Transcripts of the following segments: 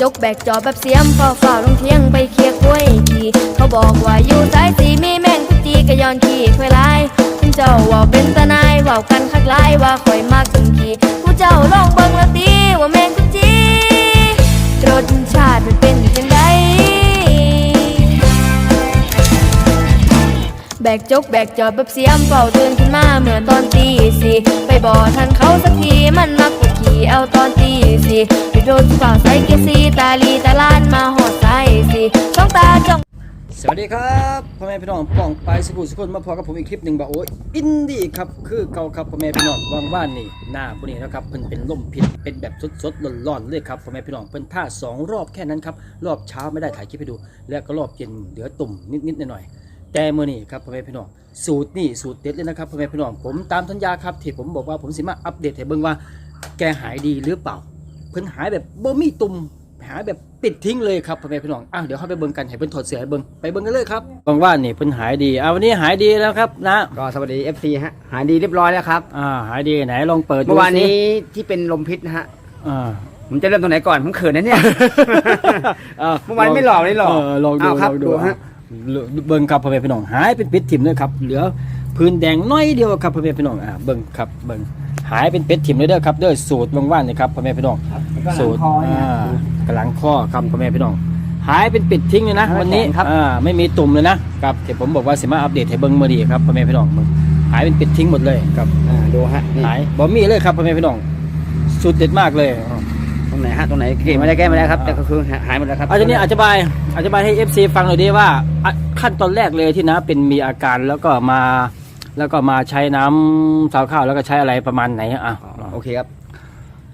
จกแบกจอบแบบเสียมฝ่าฝ่าลงเที่ยงไปเคลียร์กล้วยขี่เขาบอกว่าอยู่สายสีมีแมงกุจีกะยอนขี่ค่อยลายคุณเจ้าว่าเป็นตานายว่ากันคักหลายว่าข่อยมากถึงขี่ผู้เจ้าลองเบิ่งละตีว่าแมงกุจีรสชาติมันเป็นจังไดแบกจกแบกจอบแบบเสียมเฝ้าตื่นขึ้นมาเมื่อตอนตีสี่ไปบ่อทันเขาสักทีมันมักกดขี่เอาตอน สี่โดนฝ่าใส่เกีสีตาลีตาลานมาหอดใส่สี่ช่องตาจ้องสวัสดีครับพ่อแม่พี่น้องป้องไปสกุลสกุลมาพอกับผมอีกคลิปหนึ่งบอกโอ้ยอินดี้ครับคือเก่าครับพ่อแม่พี่น้องว่างว่านนี่หน้าพวกนี้นะครับเพิ่นเป็นลมพิษเป็นแบบสดๆร้อนๆเลยครับพ่อแม่พี่น้องเพิ่นท่าสองรอบแค่นั้นครับรอบเช้าไม่ได้ถ่ายคลิปให้ดู แล้วก็รอบเย็นเหลือตุ่มนิดๆหน่อยๆแต่มื่อนี้ครับพ่อแม่พี่น้องสูตรนี่สูตรเด็ดเลยนะครับพ่อแม่พี่น้องผมตามสัญญาครับที่ผมบอกว่าผมสิมาอัปเดตให้เบิ่งว่าแกหายดีหรือเปล่า เพิ่นหายแบบบ่มีตุ่มหายแบบปิดทิ้งเลยครับพ่อแม่พี่น้องอะเดี๋ยวเข้าไปเบิ่งกันให้เพิ่นถอดเสื้อให้เบิ่งไปเบิ่งกันเลยครับบางว่านี่เพิ่นหายดีอะวันนี้หายดีแล้วครับนะก็สวัสดี FC ฮะหายดีเรียบร้อยแล้วครับอ่าหายดีไหนลองเปิดดูเมื่อวานนี้สิที่เป็นลมพิษนะฮะอ่า ผมจะเริ่มตรงไหนก่อนผมเขินนะเนี่ยอะเมื่อวานไม่หลอกเลยหลอกลองดูเอาครับลองดูดูฮะ เบิ่งครับพ่อแม่พี่น้องหายเป็นเป็ดถิ่มเลยครับ เหลือพื้นแดงน้อยเดียวครับพ่อแม่พี่น้องอะเบิ่งครับเบิ่ง หายเป็นเป็ดถิ่มเลยเด้อครับเด้อสูตรบางว่านนี่ครับพ่อแม่พี่น้อง สูตรอ่ากำลังข้อครับพ่อแม่พี่น้อง หายเป็นปิดทิ้งเลยนะ วันนี้อ่าไม่มีตุ่มเลยนะครับที่ผมบอกว่าสิมาอัปเดตให้เบิ้งเมื่อดีครับพ่อแม่พี่น้องมึงหายเป็นปิดทิ้งหมดเลยครับอ่าดูฮะนี่หายบอมีเลยครับพ่อแม่พี่น้องสุดเด็ดมากเลยอ่าตรงไหนฮะตรงไหนเก่งไม่ได้แก้ไม่ได้ครับอ่าแต่ก็คือหายหมดแล้วครับอาจารย์นี่อธิบายอธิบายให้ FC ฟังหน่อยดีว่าอะขั้นตอนแรกเลยที่นะเป็นมีอาการแล้วก็มา แล้วก็มาใช้น้ำสาวข้าวแล้วก็ใช้อะไรประมาณไหนอะอ๋อโอเคครับ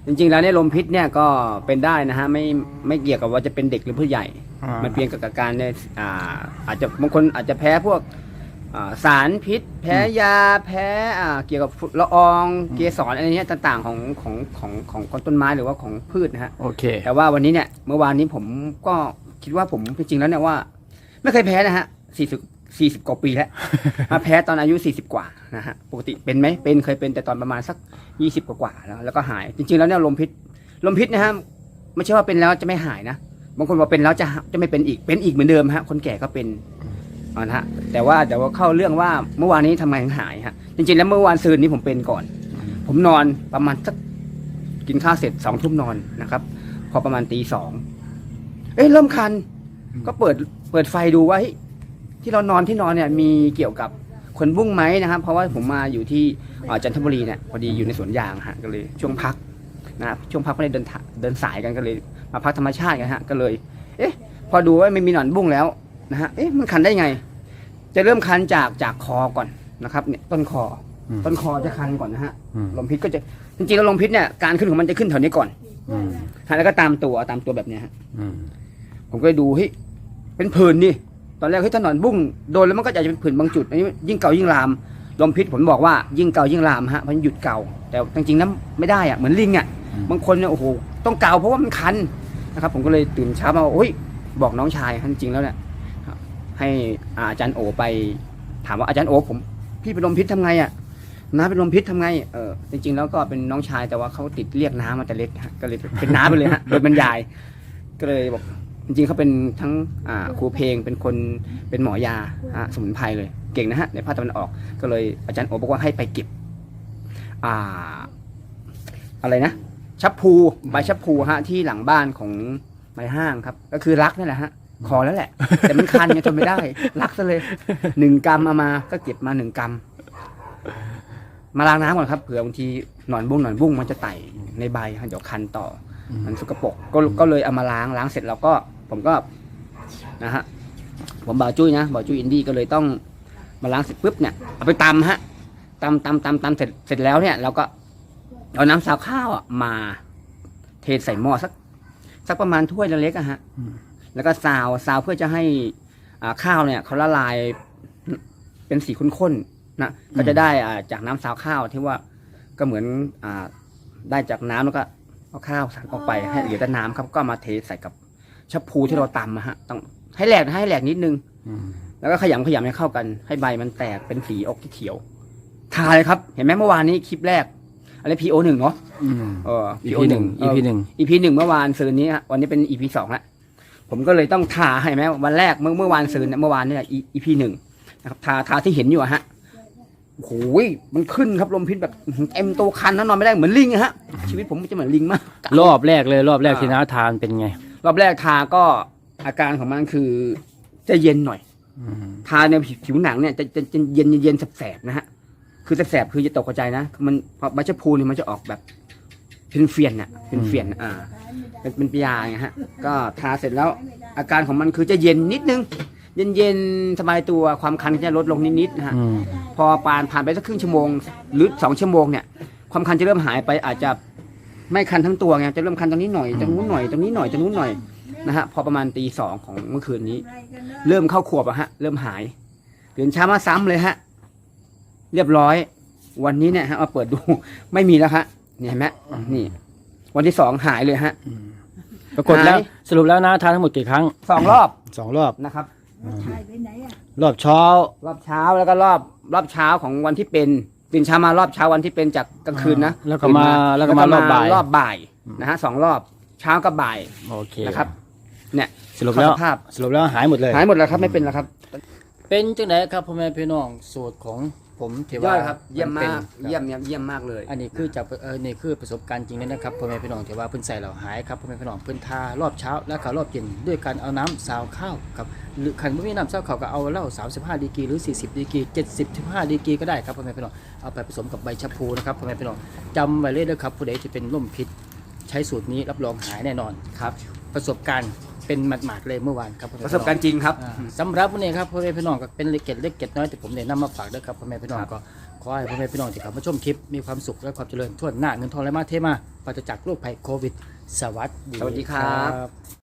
จริงๆแล้วเนี่ยลมพิษเนี่ยก็เป็นได้นะฮะไม่ไม่เกี่ยวกับว่าจะเป็นเด็กหรือผู้ใหญ่อ่ามันเพียงกับการเนี่ยอ่าอาจจะบางคนอาจจะแพ้พวกอ่าสารพิษ แพ้ยาแพ้อ่าเกี่ยวกับฝุ่นละอองเกสรอะไรเงี้ยต่างๆของของของของของต้นไม้หรือว่าของพืชนะฮะโอเค แต่ว่าวันนี้เนี่ยเมื่อวานนี้ผมก็คิดว่าผมจริงๆแล้วเนี่ยว่า ไม่เคยแพ้นะฮะสี่สิบ สี่สิบกว่าปีแล้ว มาแพ้ตอนอายุสี่สิบกว่านะฮะปกติเป็นไหมเป็นเคยเป็นแต่ตอนประมาณสักยี่สิบกว่าๆแล้วแล้วก็หาย จริงๆแล้วเนี่ยลมพิษลมพิษนะฮะไม่ใช่ว่าเป็นแล้วจะไม่หายนะบางคนบอกเป็นแล้วจะจะไม่เป็นอีกเป็นอีกเหมือนเดิมฮะคนแก่ก็เป็นอ่านะฮะแต่ว่าเดี๋ยวเข้าเรื่องว่าเมื่อวานนี้ทำไมถึงหายฮะจริงๆแล้วเมื่อวานซืนนี้ผมเป็นก่อน ผมนอนประมาณสักกินข้าวเสร็จสองทุ่มนอนนะครับ พอประมาณตีสองเอ้ยเริ่มคัน ก็เปิดเปิดไฟดูว่าเฮ้ย ที่เรานอนที่นอนเนี่ยมีเกี่ยวกับขนบุ้งไหมนะครับ เพราะว่าผมมาอยู่ที่เอ่อจันทบุรีเนี่ยพอดีอยู่ในสวนยางฮะก็เลยช่วงพักนะครับช่วงพักไม่ได้เดินทางเดินสายกันก็เลย มาพักธรรมชาติกันฮะก็เลย เอ๊ะ พอดูว่าไม่มีหนอนบุ้งแล้วนะฮะเอ๊ะมันคันได้ไง จะเริ่มคันจากจากคอก่อนนะครับเนี่ยต้นคออมต้นคอจะคันก่อนนะฮะอืม ลมพิษก็จะจริงๆแล้วลมพิษเนี่ยการขึ้นของมันจะขึ้นแถวนี้ก่อนอืมฮะแล้วก็ตามตัวตามตัวแบบเนี้ยฮะ อืม ผมก็เลยดูเฮ้ยเป็นผื่นนี่ ตอนแรกเฮ้ยถนนบุ้งโดนแล้วมันก็อาจจะเป็นผื่นบางจุดอันนี้ยิ่งเก่ายิ่งลามลมพิษผมบอกว่ายิ่งเก่ายิ่งลามฮะเพราะหยุดเก่า แต่จริงๆนั้นไม่ได้อะเหมือนลิงอะบางคนเนี่ยโอ้โหต้องเก่าเพราะว่ามันคันนะครับ ผมก็เลยตื่นเช้ามาว่าโอ้ยบอกน้องชายจริงๆแล้วเนี่ยครับให้อาจารย์โอไป ถามว่าอาจารย์โอผมพี่เป็นลมพิษทำไงอะน้าเป็นลมพิษทำไง เออจริง ๆ แล้วก็เป็นน้องชายแต่ว่าเขาติดเรียกน้ามาแต่เล็กฮะก็เลยเป็นน้าไปเลยฮะโดยบรรยาย ก็เลยบอก จริงๆเขาเป็นทั้งอ่าครูเพลงเป็นคนเป็นหมอยาอ่าสมุนไพรเลยเก่งนะฮะในภาคตะวันออกก็เลยอาจารย์โอบอกว่าให้ไปเก็บอ่าอะไรนะชับพลูใบชับพลูฮะที่หลังบ้านของใบห้างครับ ก็คือรักนั่นแหละฮะคอแล้วแหละ แต่มันคันไงทนไม่ได้ รักซะเลยหนึ่งกรัมเอามาก็เก็บมาหนึ่งกรัมมาล้างน้ำก่อนครับเผื่อบางทีหนอนบุ้งหนอนบุ้งมันจะไต่ในใบเดี๋ยวคันต่อ มันสกปรกก็ก็เลยเอามาล้างล้างเสร็จแล้วก็ ผมก็นะฮะผมบ่าวจุ้ยนะบ่าวจุ้ยอินดี้ก็เลยต้องมาล้างเสร็จปุ๊บเนี่ยเอาไปตำฮะตำตำตำตำเสร็จเสร็จแล้วเนี่ยเราก็เอาน้ำซาวข้าวอะมาเทใส่หม้อสัก สักประมาณถ้วยเล็กๆอะฮะแล้วก็ซาวซาวเพื่อจะให้อ่าข้าวเนี่ยเขาละลายเป็นสีข้นๆนะก็จะได้อ่าจากน้ำซาวข้าวที่ว่าก็เหมือนอ่าได้จากน้ำแล้วก็เอาข้าวสันออกไปให้เหลือแต่น้ำครับ ก็มาเทใส่กับ ชับพลูที่เราตำอะฮะต้องให้แหลกนะให้แหลกนิดนึง อืมแล้วก็ขยำขยำให้เข้ากัน ให้ใบมันแตกเป็นสีออกเขียวทาเลยครับ เห็นไหมเมื่อวานนี้คลิปแรกอะไรพีโอหนึ่งเนาะอืม เออ EP หนึ่ง EP หนึ่ง อีพีหนึ่งเมื่อวานซืนนี้ฮะวันนี้เป็นอีพีสองละผมก็เลยต้องทาให้ไหมวันแรกเมื่อเมื่อวานซืนเนี่ยเมื่อวานเนี่ยอีพีหนึ่งนะครับทาทาที่เห็นอยู่อะฮะโอ้โหมันขึ้นครับลมพิษแบบเต็มตัวคันนะนอนไม่ได้เหมือนลิงอะฮะชีวิตผมจะเหมือนลิงมาก รอบแรกเลยรอบแรกอ่า ที่น้าทานเป็นไง รอบแรกทาก็อาการของมันคือ จะเย็นหน่อยอืมทาในผิวหนังเนี่ยจะจะจะเย็นเย็นแสบๆนะฮะคือแสบๆคือจะตกใจนะมันพอมาชพูเนี่ยมันจะออกแบบเป็นเฟียนน่ะเป็นเฟียนน่ะอ่าเป็นเป็นปียาไงฮะ ก็ทาเสร็จแล้วอาการของมันคือจะเย็นนิดนึง เย็นเย็นๆสบายตัวความคันก็จะลดลงนิดๆนะฮะอืมพอปานผ่านไปสักครึ่งชั่วโมง หรือสองชั่วโมงเนี่ย ความคันจะเริ่มหายไปอาจจะ ไม่คันทั้งตัวไงจะเริ่มคันตรงนี้หน่อยตรงนู้นหน่อยตรงนี้หน่อยตรงนู้นหน่อยนะฮะพอประมาณตีสองของเมื่อคืนนี้ เริ่มเข้าขวบอะฮะ เริ่มหายตื่นเช้ามาซ้ำเลยฮะ เรียบร้อย วันนี้เนี่ยฮะมาเปิดดูไม่มีแล้วฮะนี่เห็นไหมนี่ วันที่สองหายเลยฮะปรากฏแล้วหายสรุปแล้วน้าทานทั้งหมดกี่ครั้งสองรอบสองรอบนะครับรอบเช้ารอบเช้าแล้วก็รอบรอบเช้าของวันที่เป็น ตื่นเช้ามารอบเช้าวันที่เป็นจากกลางคืนนะแล้วก็มาตื่นแล้วก็มารอบบ่าย รอบบ่ายนะฮะสองรอบเช้ากับบ่ายโอเคนะครับ เนี่ยสรุปแล้วสภาพ สรุปแล้วหายหมดเลย หายหมดแล้วครับไม่เป็นแล้วครับ เป็นจังไหนครับพ่อแม่พี่น้องสูตรของ ผมถือยอว่าดครับเยี่ยมมากนเป็นเยี่ยมเยี่ยมเยี่ยมมากเลย อันนี้คือจากเออนี่คือประสบการณ์จริงเลยนะครับพ่อแม่พี่น้องถือว่าเพิ่นใส่เราหายครับพ่อแม่พี่น้องเพิ่นทารอบเช้าแล้วก็รอบเย็นด้วยการเอาน้ำสาวข้าวครับหรือคันไม่มีน้ำสาวข้าวก็เอาเหล้า35ดีกรีหรือ 40ดีกรี70 15ดีกรีก็ได้ครับพ่อแม่พี่น้องเอาไปผสมกับใบชะพูนะครับพ่อแม่พี่น้องจำไว้เลยนะครับผู้ใดที่เป็นร่มพิษใช้สูตรนี้รับรองหายแน่นอนครับ ประสบการณ์ เป็นหมาดๆเลยเมื่อวานครับพ่อแม่ประพี่สน้บองการณ์จริงครับ อ่าสำหรับวันนี้ครับพ่อแม่พี่น้องก็เป็นเล็กเก็ดเล็กเก็ดน้อยแต่ผมเนี่ยนำมาฝากด้วยครับพ่อแม่พี่น้องก็ขอให้พ่อแม่พี่น้องที่เข้ามาชมคลิปมีความสุขและความเจริญทั่วหน้าเงินทองและมาเทมาปราศจากโรคภัยโควิด สวัสดี สวัสดีครับครับ